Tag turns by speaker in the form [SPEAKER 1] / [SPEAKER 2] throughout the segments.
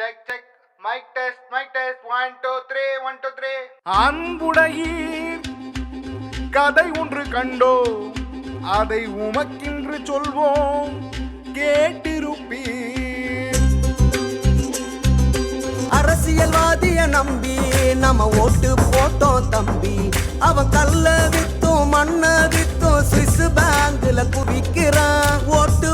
[SPEAKER 1] Check check mic test mic test one two three one two three
[SPEAKER 2] அன்புடையீர் கதை ஒன்று கண்டோ. அதை உமக்கின்று சொல்வோம். கேட்டிருப்பீர்.
[SPEAKER 3] அரசியல்வாதிய நம்பி நம்ம ஓட்டு போட்டோம் தம்பி. அவன் கல்ல வித்தும் மண்ண வித்தும் சுவிஸ் பேங்க்ல குவிக்கிறான். ஓட்டு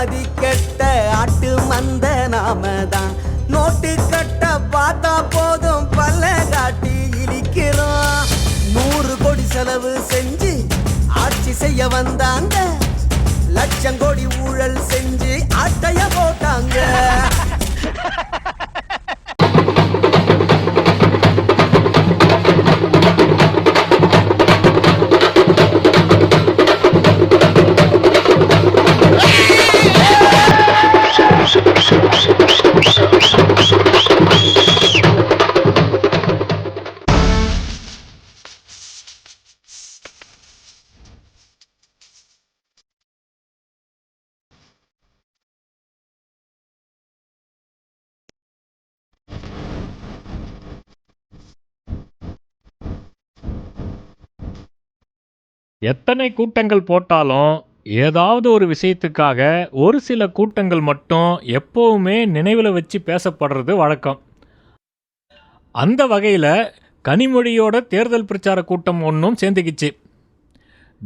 [SPEAKER 3] மதி கெட்ட ஆட்டு மந்த நாம தான் நோட்டு கட்ட பார்த்தா போதும் பல்ல காட்டி இழிக்கிறோம். நூறு கோடி செலவு செஞ்சு ஆட்சி செய்ய வந்தாங்க. லட்சம் கோடி ஊழல் செஞ்சு ஆட்டைய போட்டாங்க.
[SPEAKER 4] எத்தனை கூட்டங்கள் போட்டாலும் ஏதாவது ஒரு விஷயத்துக்காக ஒரு சில கூட்டங்கள் மட்டும் எப்போவுமே நினைவில் வச்சு பேசப்படுறது வழக்கம். அந்த வகையில் கனிமொழியோட தேர்தல் பிரச்சார கூட்டம் ஒன்றும் சேர்ந்துக்கிச்சு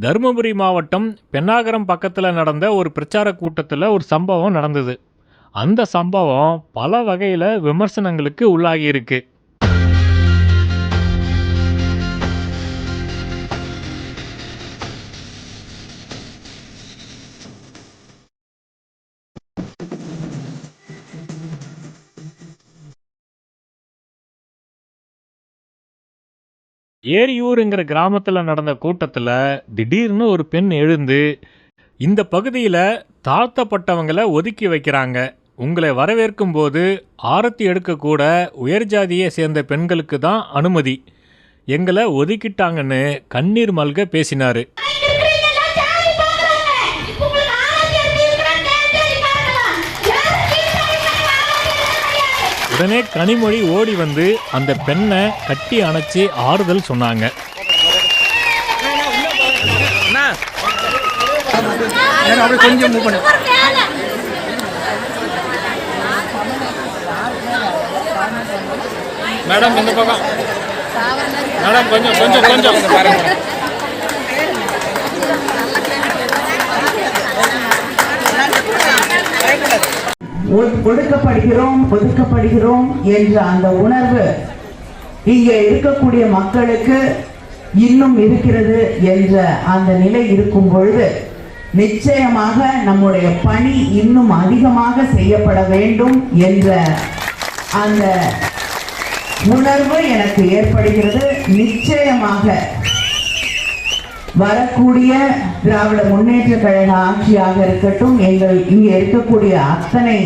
[SPEAKER 4] தருமபுரி மாவட்டம் பென்னாகரம் பக்கத்தில் நடந்த ஒரு பிரச்சார கூட்டத்தில் ஒரு சம்பவம் நடந்தது. அந்த சம்பவம் பல வகையில் விமர்சனங்களுக்கு உள்ளாகியிருக்கு ஏரியூருங்கிற கிராமத்தில் நடந்த கூட்டத்தில் திடீர்னு ஒரு பெண் எழுந்து இந்த பகுதியில் தாழ்த்தப்பட்டவங்களை ஒதுக்கி வைக்கிறாங்க. உங்களை வரவேற்கும் போது ஆரத்தி எடுக்கக்கூட உயர் ஜாதியை சேர்ந்த பெண்களுக்கு தான் அனுமதி. எங்களை ஒதுக்கிட்டாங்கன்னு கண்ணீர் மல்க பேசினார். உடனே கனிமொழி ஓடி வந்து அந்த பெண்ணை கட்டி அணைச்சி ஆறுதல் சொன்னாங்க.
[SPEAKER 5] மேடம் இந்த பக்கம். மேடம் கொஞ்சம் கொஞ்சம் கொஞ்சம்.
[SPEAKER 6] ஒடுக்கப்படுகிறோம் ஒதுக்கப்படுகிறோம் என்ற அந்த உணர்வு இங்கே இருக்கக்கூடிய மக்களுக்கு இன்னும் இருக்கிறது என்ற அந்த நிலை இருக்கும் பொழுது நிச்சயமாக நம்முடைய பணி இன்னும் அதிகமாக செய்யப்பட வேண்டும் என்ற அந்த உணர்வு எனக்கு ஏற்படுகிறது. நிச்சயமாக வரக்கூடிய திராவிட முன்னேற்ற கழக ஆட்சியாக இருக்கட்டும் எங்கள் இங்கே இருக்கக்கூடிய அத்தனை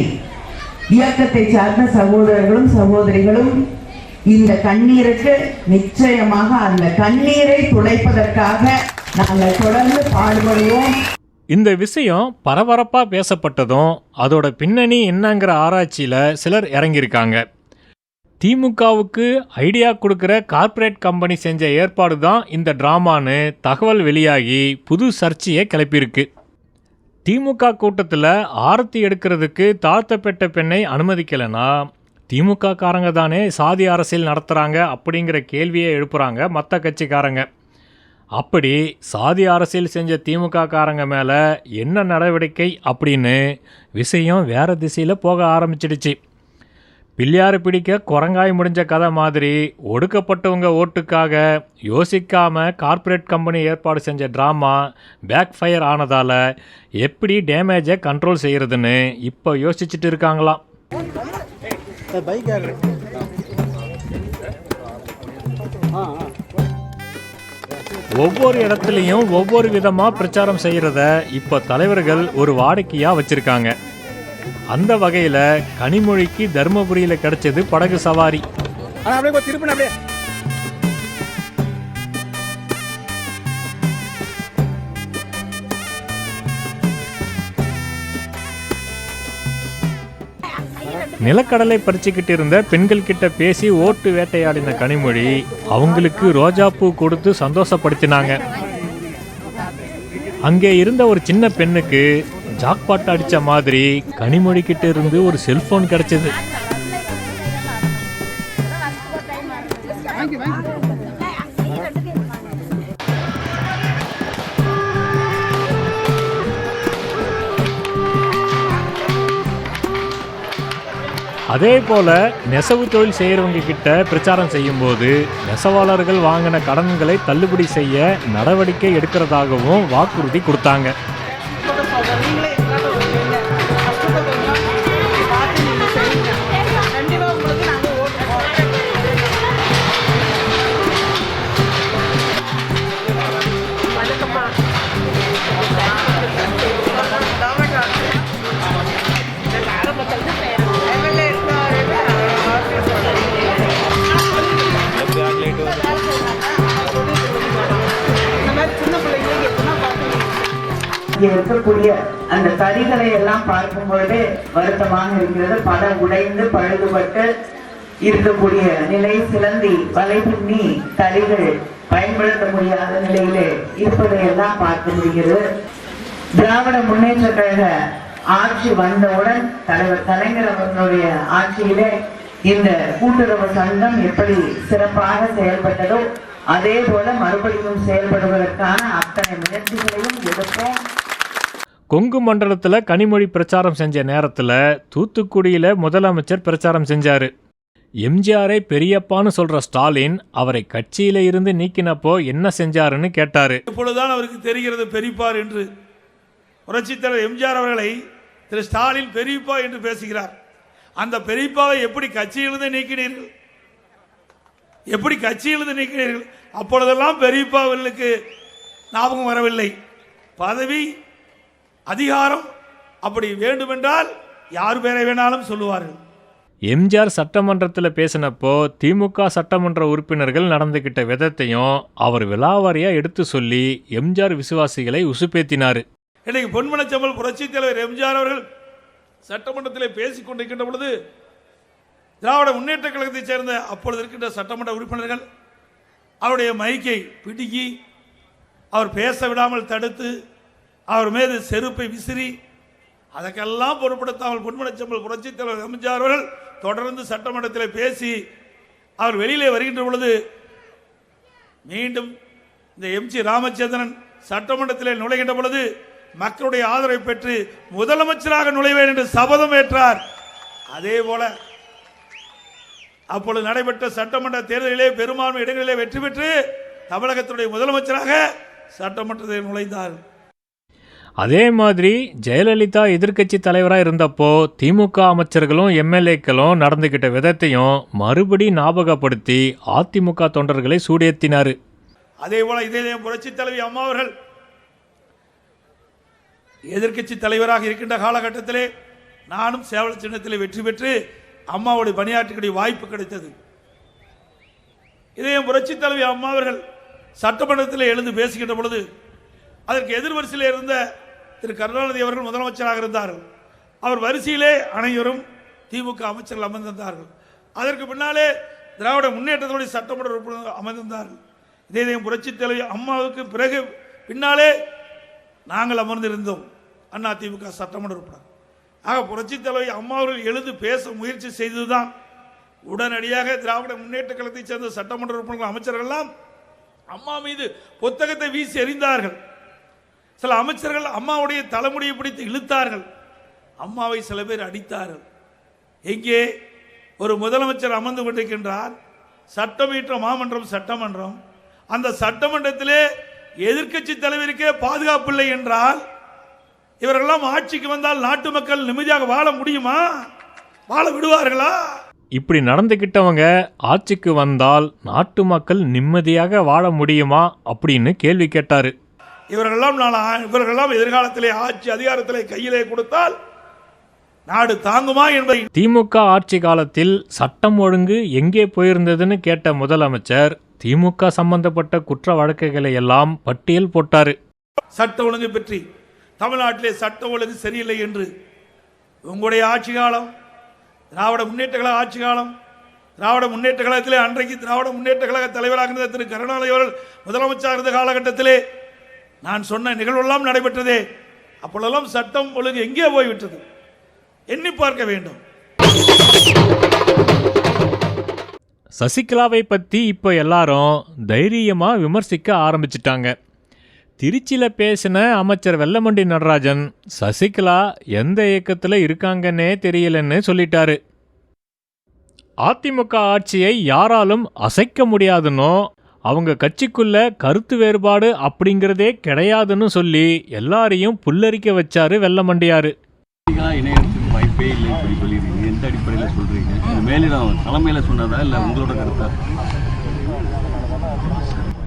[SPEAKER 6] இயக்கத்தை சார்ந்த சகோதரர்களும் சகோதரிகளும் இந்த கண்ணீருக்கு நிச்சயமாக அந்த கண்ணீரை துடைப்பதற்காக நாங்கள் தொடர்ந்து பாடுபடுவோம்.
[SPEAKER 4] இந்த விஷயம் பரபரப்பாக பேசப்பட்டதும் அதோட பின்னணி என்னங்கிற ஆராய்ச்சியில் சிலர் இறங்கியிருக்காங்க. திமுகவுக்கு ஐடியா கொடுக்குற கார்ப்பரேட் கம்பெனி செஞ்ச ஏற்பாடு தான் இந்த ட்ராமான்னு தகவல் வெளியாகி புது சர்ச்சையை கிளப்பியிருக்கு. திமுக கூட்டத்தில் ஆரத்தி எடுக்கிறதுக்கு தாழ்த்தப்பட்ட பெண்ணை அனுமதிக்கலைன்னா திமுக காரங்க தானே சாதி அரசியல் நடத்துகிறாங்க அப்படிங்கிற கேள்வியை எழுப்புகிறாங்க மற்ற கட்சிக்காரங்க. அப்படி சாதி அரசியல் செஞ்ச திமுக காரங்க மேலே என்ன நடவடிக்கை அப்படின்னு விஷயம் வேறு திசையில் போக ஆரம்பிச்சிடுச்சு. பிள்ளையாரு பிடிக்க குரங்காய் முடிஞ்ச கதை மாதிரி ஒடுக்கப்பட்டவங்க ஓட்டுக்காக யோசிக்காம கார்ப்பரேட் கம்பெனி ஏற்பாடு செஞ்ச ட்ராமா பேக் ஃபயர் ஆனதால் எப்படி டேமேஜை கண்ட்ரோல் செய்கிறதுன்னு இப்போ யோசிச்சுட்டு இருக்காங்களாம் ஒவ்வொரு இடத்துலையும் ஒவ்வொரு விதமாக பிரச்சாரம் செய்கிறத இப்போ தலைவர்கள் ஒரு வாடிக்கையாக வச்சுருக்காங்க. அந்த வகையில் கனிமொழிக்கு தருமபுரியில் கிடைச்சது படகு சவாரி.
[SPEAKER 5] ஆனா அப்படியே கொஞ்சம் திருப்பின அப்படியே.
[SPEAKER 4] நிலக்கடலை பறிச்சுக்கிட்டு இருந்த பெண்கள் கிட்ட பேசி ஓட்டு வேட்டையாடின கனிமொழி அவங்களுக்கு ரோஜாப்பூ கொடுத்து சந்தோஷப்படுத்தினாங்க. அங்கே இருந்த ஒரு சின்ன பெண்ணுக்கு ஜாக்பாட் அடிச்ச மாதிரி கனிமொழி கிட்ட இருந்து ஒரு செல்போன் கிடைச்சது. அதே போல நெசவு தொழில் செய்கிறவங்க கிட்ட பிரச்சாரம் செய்யும்போது நெசவாளர்கள் வாங்கின கடன்களை தள்ளுபடி செய்ய நடவடிக்கை எடுக்கிறதாகவும் வாக்குறுதி கொடுத்தாங்க.
[SPEAKER 6] இருக்கக்கூடிய அந்த தறிகளை எல்லாம் பார்க்கும் பொழுது வருத்தமாக இருக்கிறது. பல உடைந்து பழுதுபட்டு இருக்கக்கூடிய நிலை சிலந்தி வலை பின்னி தறிகள் பயன்படுத்த முடியாத நிலையிலே இருப்பதை எல்லாம் பார்க்க முடிகிறது. திராவிட முன்னேற்ற கழக ஆட்சி வந்தவுடன் தலைவர் கலைஞர் அவர்களுடைய ஆட்சியிலே இந்த கூட்டுறவு சங்கம் எப்படி சிறப்பாக செயல்பட்டதோ அதே போல மறுபடியும் செயல்படுவதற்கான அத்தனை முயற்சிகளையும் எடுப்போம்.
[SPEAKER 4] கொங்கு மண்டலத்தில் கனிமொழி பிரச்சாரம் செஞ்ச நேரத்தில் தூத்துக்குடியில் முதலமைச்சர் பிரச்சாரம் செஞ்சார். எம்ஜிஆரை பெரியப்பான்னு சொல்கிற ஸ்டாலின் அவரை கட்சியில் இருந்து நீக்கினப்போ என்ன செஞ்சாருன்னு கேட்டார்.
[SPEAKER 5] இப்பொழுதுதான் அவருக்கு தெரிகிறது பெரியப்பார் என்று. புரட்சித் தலைவர் எம்ஜிஆர் அவர்களை திரு ஸ்டாலின் பெரியப்பா என்று பேசுகிறார். அந்த பெரியப்பாவை எப்படி கட்சியிலிருந்து நீக்கினீர்கள்? எப்படி கட்சியிலிருந்து நீக்கினீர்கள்? அப்பொழுதெல்லாம் பெரியப்பாவர்களுக்கு ஞாபகம் வரவில்லை. பதவி அதிகாரம் அப்படி வேண்டுமென்றால் யார் பேரை வேணாலும் சொல்லுவார்கள்.
[SPEAKER 4] எம்ஜிஆர் சட்டமன்றத்தில் பேசினப்போ திமுக சட்டமன்ற உறுப்பினர்கள் நடந்துகிட்ட விதத்தையும் அவர் விலாவாரியா எடுத்து சொல்லி எம்ஜிஆர் விசுவாசிகளை உசுப்பேத்தினாரு.
[SPEAKER 5] இன்னைக்கு பொன்மனச்சம்பல் புரட்சித் தலைவர் எம்ஜிஆர் அவர்கள் சட்டமன்றத்தில் பேசிக் கொண்டிருக்கின்ற பொழுது திராவிட முன்னேற்ற கழகத்தைச் சேர்ந்த அப்பொழுது இருக்கின்ற சட்டமன்ற உறுப்பினர்கள் அவருடைய மைக்கை பிடுங்கி அவர் பேச விடாமல் தடுத்து அவர் மீது செருப்பை விசிறி அதற்கெல்லாம் பொருட்படுத்தாமல் பொன்மனச்சம்பல் புரட்சித் தலைவர் எம்ஜிஆர் அவர்கள் தொடர்ந்து சட்டமன்றத்தில் பேசி அவர் வெளியிலே வருகின்ற பொழுது மீண்டும் இந்த எம்ஜி ராமச்சந்திரன் சட்டமன்றத்தில் நுழைகின்ற பொழுது மக்களுடைய ஆதரவை பெற்று முதலமைச்சராக நுழைவேன் என்று சபதம் ஏற்றார். அதே போல அப்பொழுது நடைபெற்ற சட்டமன்ற தேர்தலிலே பெரும்பான்மை இடங்களிலே வெற்றி பெற்று தமிழகத்தினுடைய முதலமைச்சராக சட்டமன்றத்தில் நுழைந்தார்.
[SPEAKER 4] அதே மாதிரி ஜெயலலிதா எதிர்க்கட்சி தலைவராக இருந்தப்போ திமுக அமைச்சர்களும் எம்எல்ஏக்களும் நடந்துகிட்ட விதத்தையும் மறுபடி ஞாபகப்படுத்தி அதிமுக தொண்டர்களை சூடேத்தினாரு.
[SPEAKER 5] அதே போல இதே புரட்சி தலைவி அம்மா அவர்கள் எதிர்க்கட்சி தலைவராக இருக்கின்ற காலகட்டத்திலே நானும் சேவல சின்னத்தில் வெற்றி பெற்று அம்மாவுடைய பணியாற்றக்கூடிய வாய்ப்பு கிடைத்தது. இதே புரட்சி தலைவி அம்மா அவர்கள் சட்டமன்றத்தில் எழுந்து பேசுகின்ற பொழுது அதற்கு எதிர்வரிசையில் இருந்த திரு கருணாநிதி அவர்கள் முதலமைச்சராக இருந்தார்கள். அவர் வரிசையிலே அனைவரும் திமுக அமைச்சர்கள் அமர்ந்திருந்தார்கள். அதற்கு பின்னாலே திராவிட முன்னேற்றத்தோடைய சட்டமன்ற உறுப்பினர் அமர்ந்திருந்தார்கள். இதே இதே புரட்சி தலைவி அம்மாவுக்கு பிறகு பின்னாலே நாங்கள் அமர்ந்திருந்தோம். அண்ணா திமுக சட்டமன்ற உறுப்பினர். ஆக புரட்சி தலைவி அம்மாவர்கள் எழுந்து பேச முயற்சி செய்ததுதான் உடனடியாக திராவிட முன்னேற்ற கழகத்தைச் சேர்ந்த சட்டமன்ற உறுப்பினர்கள் அமைச்சர்கள்லாம் அம்மா மீது புத்தகத்தை வீசி எறிந்தார்கள். சில அமைச்சர்கள் அம்மாவுடைய தலைமுடியை பிடித்து இழுத்தார்கள். அம்மாவை சில பேர் அடித்தார்கள். எங்கே? ஒரு முதலமைச்சர் அமர்ந்து கொண்டிருக்கின்றார். சட்டமீற்ற மாமன்றம் சட்டமன்றம். அந்த சட்டமன்றத்திலே எதிர்க்கட்சி தலைவருக்கே பாதுகாப்பு இல்லை என்றால் இவரெல்லாம் ஆட்சிக்கு வந்தால் நாட்டு மக்கள் நிம்மதியாக வாழ முடியுமா? வாழ விடுவார்களா?
[SPEAKER 4] இப்படி நடந்துக்கிட்டவங்க ஆட்சிக்கு வந்தால் நாட்டு மக்கள் நிம்மதியாக வாழ முடியுமா அப்படின்னு கேள்வி கேட்டாரு.
[SPEAKER 5] இவர்களெல்லாம் நான் இவர்களெல்லாம் எதிர்காலத்திலே ஆட்சி அதிகாரத்திலே கையிலே கொடுத்தால் நாடு தாங்குமா என்பதை
[SPEAKER 4] திமுக ஆட்சி காலத்தில் சட்டம் ஒழுங்கு எங்கே போயிருந்ததுன்னு கேட்ட முதலமைச்சர் திமுக சம்பந்தப்பட்ட குற்ற வழக்குகளை எல்லாம் பட்டியல் போட்டாரு.
[SPEAKER 5] சட்ட ஒழுங்கு பற்றி தமிழ்நாட்டிலே சட்ட ஒழுங்கு சரியில்லை என்று. உங்களுடைய ஆட்சி காலம் திராவிட முன்னேற்ற கழக ஆட்சி காலம் திராவிட முன்னேற்ற கழகத்திலே அன்றைக்கு திராவிட முன்னேற்ற கழக தலைவராக இருந்த திரு கருணாநிதி அவர்கள் முதலமைச்சர் இருந்த காலகட்டத்திலே நான் சொன்ன நிகழ்வெல்லாம் நடைபெற்றதே. அப்பொழுதெல்லாம் சட்டம் ஒழுங்கு எங்கே போய்விட்டது? எண்ணி பார்க்க வேண்டும்.
[SPEAKER 4] சசிகலாவை பற்றி இப்போ எல்லாரும் தைரியமாக விமர்சிக்க ஆரம்பிச்சிட்டாங்க. திருச்சியில் பேசின அமைச்சர் வெல்லமண்டி நடராஜன் சசிகலா எந்த இயக்கத்தில் இருக்காங்கன்னே தெரியலன்னு சொல்லிட்டாரு. அதிமுக ஆட்சியை யாராலும் அசைக்க முடியாதுன்னோ அவங்க கட்சிக்குள்ள கருத்து வேறுபாடு அப்படிங்கிறதே கிடையாதுன்னு சொல்லி எல்லாரையும் புல்லரிக்க வச்சாரு வெல்லமண்டியாரு.
[SPEAKER 7] நீங்களா இணையறதுக்கு வாய்ப்பே இல்லை இப்படி சொல்லிடுறீங்க எந்த அடிப்படையில் சொல்றீங்க? மேலிடம் தலைமையில சொன்னதா இல்லை உங்களோட கருத்தா?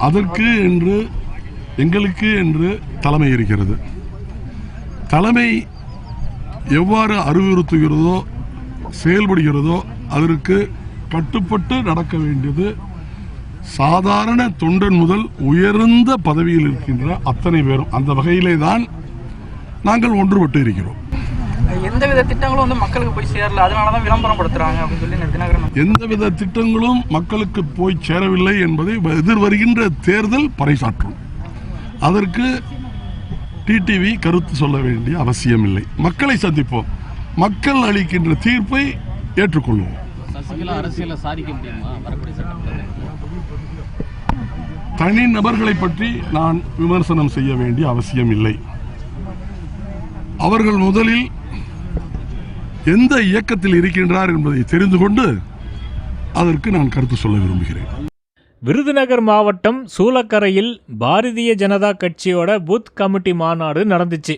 [SPEAKER 8] அதற்கு என்று எங்களுக்கு என்று தலைமை இருக்கிறது. தலைமை எவ்வாறு அறிவுறுத்துகிறதோ செயல்படுகிறதோ அதற்கு கட்டுப்பட்டு நடக்க வேண்டியது சாதாரண தொண்டன் முதல் உயர்ந்த பதவியில் இருக்கின்ற அத்தனை பேரும் அந்த வகையிலே தான் நாங்கள் ஒன்றுபட்டு இருக்கிறோம்.
[SPEAKER 9] எந்தவித திட்டங்களும் வந்து மக்களுக்கு போய் சேரல. அதனால தான் விளம்பரம் படுத்துறாங்க அப்படின்னு சொல்லி இந்த தினகரன்
[SPEAKER 8] எந்தவித திட்டங்களும் மக்களுக்கு போய் சேரவில்லை என்பதை எதிர்வருகின்ற தேர்தல் பறைசாற்றும். அதற்கு டிடிவி கருத்து சொல்ல வேண்டிய அவசியமில்லை. மக்களை சந்திப்போம். மக்கள் அளிக்கின்ற தீர்ப்பை ஏற்றுக்கொள்வோம்.
[SPEAKER 7] சசிகலா அரசியல சாதிக்க முடியுமா?
[SPEAKER 8] தனி நபர்களை பற்றி நான் விமர்சனம் செய்ய வேண்டிய அவசியம் இல்லை அவர்கள் முதலில் எந்த இயக்கத்தில் இருக்கின்றார் என்பதை தெரிந்து கொண்டு அதற்கு நான் கருத்து சொல்ல விரும்புகிறேன்.
[SPEAKER 4] விருதுநகர் மாவட்டம் சூலக்கரையில் பாரதிய ஜனதா கட்சியோட பூத் கமிட்டி மாநாடு நடந்துச்சு.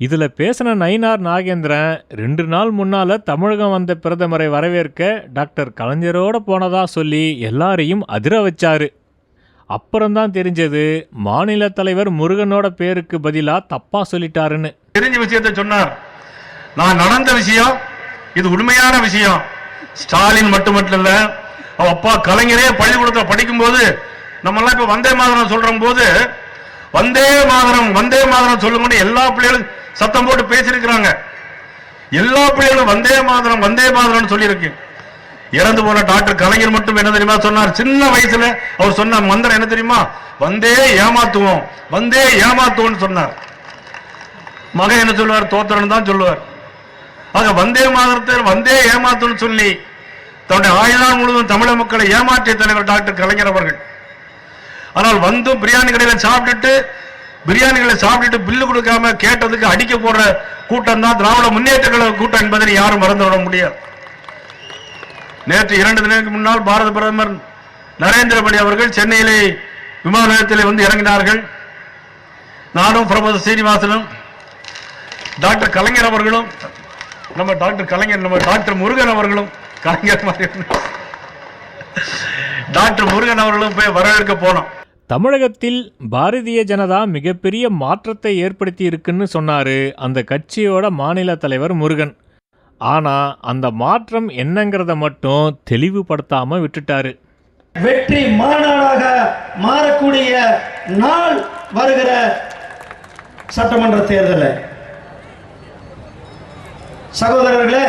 [SPEAKER 4] இதில் பேசின நயினார் நாகேந்திரன் ரெண்டு நாள் முன்னால் தமிழகம் வந்த பிரதமரை வரவேற்க டாக்டர் கலைஞரோடு போனதாக சொல்லி எல்லாரையும் அதிர வச்சாரு. அப்புறம்தான் தெரிஞ்சது மாநில தலைவர் முருகனோட பேருக்கு பதிலாக தப்பாக சொல்லிட்டாருன்னு.
[SPEAKER 10] தெரிஞ்ச விஷயத்தை சொன்னார். நான் நடந்த விஷயம் இது உண்மையான விஷயம். ஸ்டாலின் மட்டுமல்ல அவ அப்பா கலைஞரே பள்ளிக்கூடத்தில் படிக்கும்போது நம்மெல்லாம் இப்ப வந்தே மாதரம் சொல்ற போது வந்தே மாதரம் வந்தே மாதரம் சொல்லுங்கன்னு எல்லா பிள்ளைகளும் சத்தம் போட்டு பேசியிருக்கிறாங்க. எல்லா பிள்ளைகளும் வந்தே மாதரம் வந்தே மாதரம்னு சொல்லியிருக்கு. இறந்து போன டாக்டர் கலைஞர் மட்டும் என்ன தெரியுமா சொன்னார்? சின்ன வயசுல அவர் சொன்ன மந்திரம் என்ன தெரியுமா? வந்தே ஏமாத்துவோம் வந்தே ஏமாத்துவோம்னு சொன்னார். மகன் என்ன சொல்லுவார்? தோத்திரன் தான் சொல்லுவார். ஆக வந்தே மாதரத்தை வந்தே ஏமாத்துன்னு சொல்லி தன்னுடைய ஆயுதான் முழுவதும் தமிழக மக்களை ஏமாற்றிய தலைவர் டாக்டர் கலைஞர் அவர்கள். ஆனால் வந்தும் பிரியாணி கடையில சாப்பிட்டுட்டு பிரியாணிகளை சாப்பிட்டுட்டு பில்லு கொடுக்காம கேட்டதுக்கு அடிக்க போற கூட்டம் தான் திராவிட முன்னேற்ற கழக கூட்டம் என்பதை யாரும் மறந்துவிட முடியாது. நேற்று இரண்டு தினங்களுக்கு முன்னால் பாரத பிரதமர் நரேந்திர மோடி அவர்கள் சென்னையிலே விமான நிலையத்தில் வந்து இறங்கினார்கள். நானும் பிரபோத சீனிவாசனும் டாக்டர் கலைஞர் அவர்களும் நம்ம டாக்டர் கலைஞர் நம்ம டாக்டர் முருகன் அவர்களும் கலைஞர் மாதிரி டாக்டர் முருகன் அவர்களும் போய் வரவேற்க போனோம்.
[SPEAKER 4] தமிழகத்தில் பாரதிய ஜனதா மிகப்பெரிய மாற்றத்தை ஏற்படுத்தி இருக்குன்னு சொன்னாரு அந்த கட்சியோட மாநில தலைவர் முருகன். ஆனா அந்த மாற்றம் என்னங்கிறத மட்டும் தெளிவுபடுத்தாமல் விட்டுட்டாரு.
[SPEAKER 11] வெற்றி மாநாடாக மாறக்கூடிய நாள் வருகிற சட்டமன்ற தேர்தல சகோதரர்களே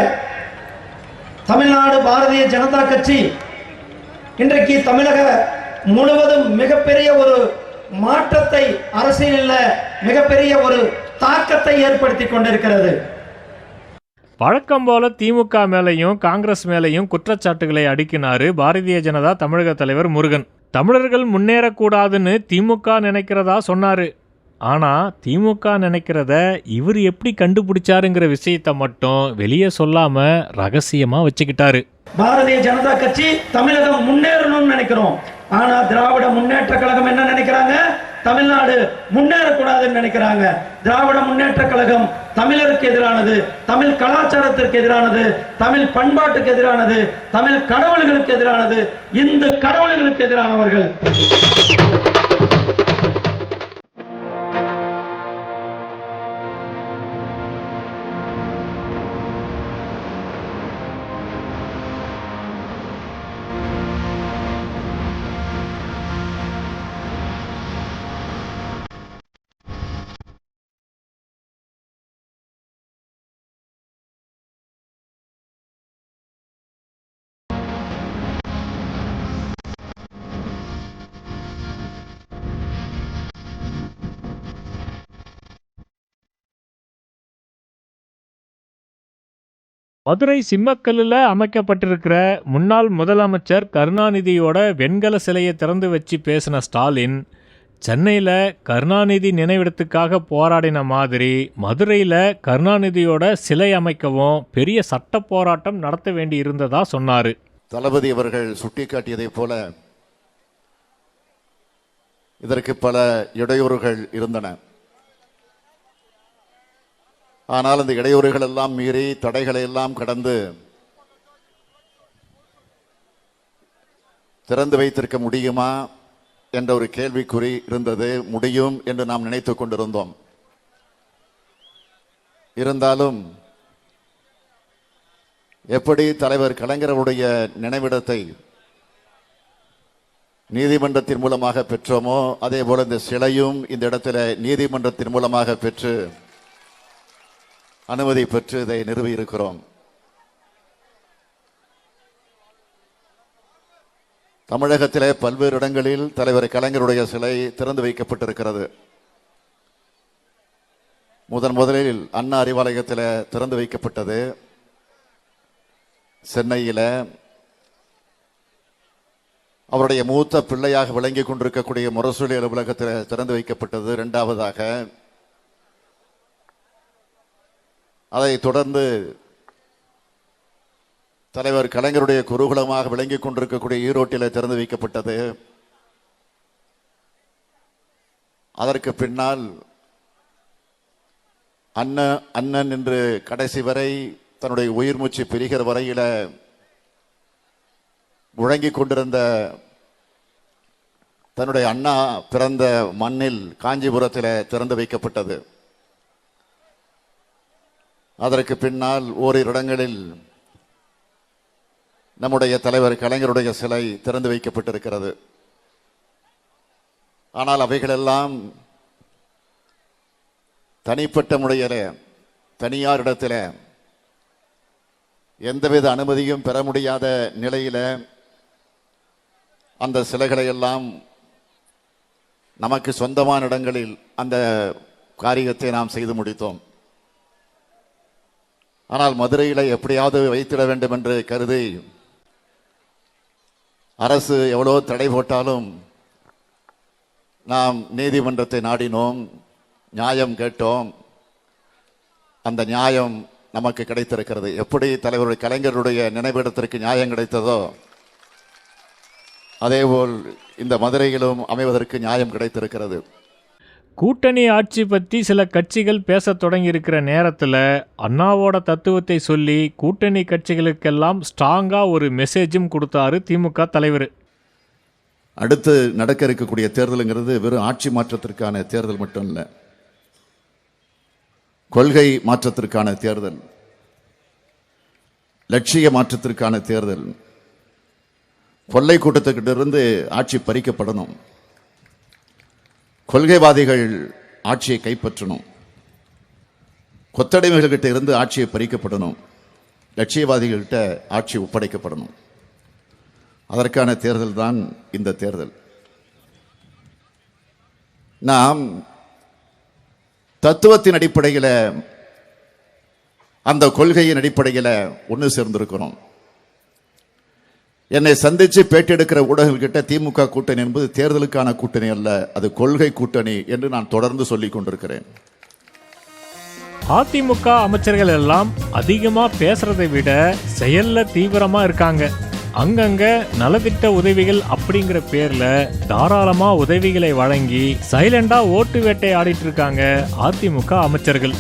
[SPEAKER 11] தமிழ்நாடு பாரதிய ஜனதா கட்சி இன்றைக்கு தமிழக முழுவதும் மிகப்பெரிய ஒரு மாற்றத்தை அரசியலில் மிகப்பெரிய ஒரு தாக்கத்தை ஏற்படுத்தி கொண்டிருக்கிறது.
[SPEAKER 4] வழக்கம் போல திமுக மேலையும் காங்கிரஸ் மேலையும் குற்றச்சாட்டுகளை அடுக்கினாரு பாரதிய ஜனதா தமிழக தலைவர் முருகன். தமிழர்கள் முன்னேறக்கூடாதுன்னு திமுக நினைக்கிறதா சொன்னாரு. ஆனால் திமுக நினைக்கிறத இவர் எப்படி கண்டுபிடிச்சாருங்கிற விஷயத்தை மட்டும் வெளியே சொல்லாம ரகசியமா வச்சுக்கிட்டாரு.
[SPEAKER 11] பாரதிய ஜனதா கட்சி தமிழகம் முன்னேறணும்னு நினைக்கிறோம். ஆனா திராவிட முன்னேற்ற கழகம் என்ன நினைக்கிறாங்க? தமிழ்நாடு முன்னேறக்கூடாதுன்னு நினைக்கிறாங்க. திராவிட முன்னேற்ற கழகம் தமிழருக்கு எதிரானது தமிழ் கலாச்சாரத்திற்கு எதிரானது தமிழ் பண்பாட்டுக்கு எதிரானது தமிழ் கடவுள்களுக்கு எதிரானது இந்து கடவுள்களுக்கு எதிரானவர்கள்.
[SPEAKER 4] மதுரை சிம்மக்கல்லில் அமைக்கப்பட்டிருக்கிற முன்னாள் முதலமைச்சர் கருணாநிதியோட வெண்கல சிலையை திறந்து வச்சு பேசின ஸ்டாலின் சென்னையில் கருணாநிதி நினைவிடத்துக்காக போராடின மாதிரி மதுரையில் கருணாநிதியோட சிலை அமைக்கவும் பெரிய சட்ட போராட்டம் நடத்த வேண்டி இருந்ததா சொன்னார்.
[SPEAKER 12] தளபதி அவர்கள் சுட்டிக்காட்டியதைப் போல இதற்கு பல இடையூறுகள் இருந்தன. ஆனால் அந்த இடையூறுகள் எல்லாம் மீறி தடைகளை எல்லாம் கடந்து திறந்து வைத்திருக்க முடியுமா என்ற ஒரு கேள்விக்குறி இருந்தது. முடியும் என்று நாம் நினைத்துக் கொண்டிருந்தோம். இருந்தாலும் எப்படி தலைவர் கலைஞரவுடைய நினைவிடத்தை நீதிமன்றத்தின் மூலமாக பெற்றோமோ அதே போல இந்த சிலையும் இந்த இடத்துல நீதிமன்றத்தின் மூலமாக பெற்று அனுமதி பெற்று இதை நிறுவி இருக்கிறோம். தமிழகத்திலே பல்வேறு இடங்களில் தலைவர் கலைஞருடைய சிலை திறந்து வைக்கப்பட்டிருக்கிறது. முதன் முதலில் அண்ணா அறிவாலயத்தில் திறந்து வைக்கப்பட்டது. சென்னையில் அவருடைய மூத்த பிள்ளையாக விளங்கிக் கொண்டிருக்கக்கூடிய முரசொலி அலுவலகத்தில் திறந்து வைக்கப்பட்டது. இரண்டாவதாக அதை தொடர்ந்து தலைவர் கலைஞருடைய குருகுலமாக விளங்கிக் கொண்டிருக்கக்கூடிய ஈரோட்டில் திறந்து வைக்கப்பட்டது. அதற்கு பின்னால் அண்ணன் அண்ணன் என்று கடைசி வரை தன்னுடைய உயிர் மூச்சு பிரிகிற வரையில முழங்கிக் கொண்டிருந்த தன்னுடைய அண்ணா பிறந்த மண்ணில் காஞ்சிபுரத்தில் திறந்து வைக்கப்பட்டது. அதற்கு பின்னால் ஓரிரு இடங்களில் நம்முடைய தலைவர் கலைஞருடைய சிலை திறந்து வைக்கப்பட்டிருக்கிறது. ஆனால் அவைகளெல்லாம் தனிப்பட்ட முறையில தனியார் இடத்துல எந்தவித அனுமதியும் பெற முடியாத நிலையில அந்த சிலைகளை எல்லாம் நமக்கு சொந்தமான இடங்களில் அந்த காரியத்தை நாம் செய்து முடித்தோம். ஆனால் மதுரையில் எப்படியாவது வைத்திட வேண்டும் என்று கருதி அரசு எவ்வளோ தடை போட்டாலும் நாம் நீதிமன்றத்தை நாடினோம் நியாயம் கேட்டோம். அந்த நியாயம் நமக்கு கிடைத்திருக்கிறது. எப்படி தலைவருடைய கலைஞருடைய நினைவிடத்திற்கு நியாயம் கிடைத்ததோ அதேபோல் இந்த மதுரையிலும் அமைவதற்கு நியாயம் கிடைத்திருக்கிறது.
[SPEAKER 4] கூட்டணி ஆட்சி பற்றி சில கட்சிகள் பேசத் தொடங்கியிருக்கிற நேரத்தில் அண்ணாவோட தத்துவத்தை சொல்லி கூட்டணி கட்சிகளுக்கெல்லாம் ஸ்ட்ராங்காக ஒரு மெசேஜும் கொடுத்தாரு திமுக தலைவர்.
[SPEAKER 12] அடுத்து நடக்க இருக்கக்கூடிய தேர்தலுங்கிறது வெறும் ஆட்சி மாற்றத்திற்கான தேர்தல் மட்டும் இல்லை. கொள்கை மாற்றத்திற்கான தேர்தல். லட்சிய மாற்றத்திற்கான தேர்தல். கொள்ளை கூட்டத்துக்கிட்டிருந்து ஆட்சி பறிக்கப்படணும். கொள்கைவாதிகள் ஆட்சியை கைப்பற்றணும். கொத்தடைமைகள்கிட்ட இருந்து ஆட்சியை பறிக்கப்படணும். லட்சியவாதிகள்கிட்ட ஆட்சி ஒப்படைக்கப்படணும். அதற்கான தேர்தல் தான் இந்த தேர்தல். நாம் தத்துவத்தின் அடிப்படையில் அந்த கொள்கையின் அடிப்படையில் ஒன்று சேர்ந்திருக்கிறோம். என்னை சந்திச்சு பேட்டி எடுக்கிற ஊடகங்கள்கிட்ட திமுக கூட்டணி என்பது தேர்தலுக்கான கூட்டணி அல்ல அது கொள்கை கூட்டணி என்று நான் தொடர்ந்து சொல்லிக் கொண்டிருக்கிறேன்.
[SPEAKER 4] அதிமுக அமைச்சர்கள் எல்லாம் அதிகமா பேசுறதை விட செயல்ல தீவிரமா இருக்காங்க. அங்கங்க நலத்திட்ட உதவிகள் அப்படிங்கிற பேர்ல தாராளமா உதவிகளை வழங்கி சைலண்டா ஓட்டு வேட்டை ஆடிட்டு இருக்காங்க அதிமுக அமைச்சர்கள்.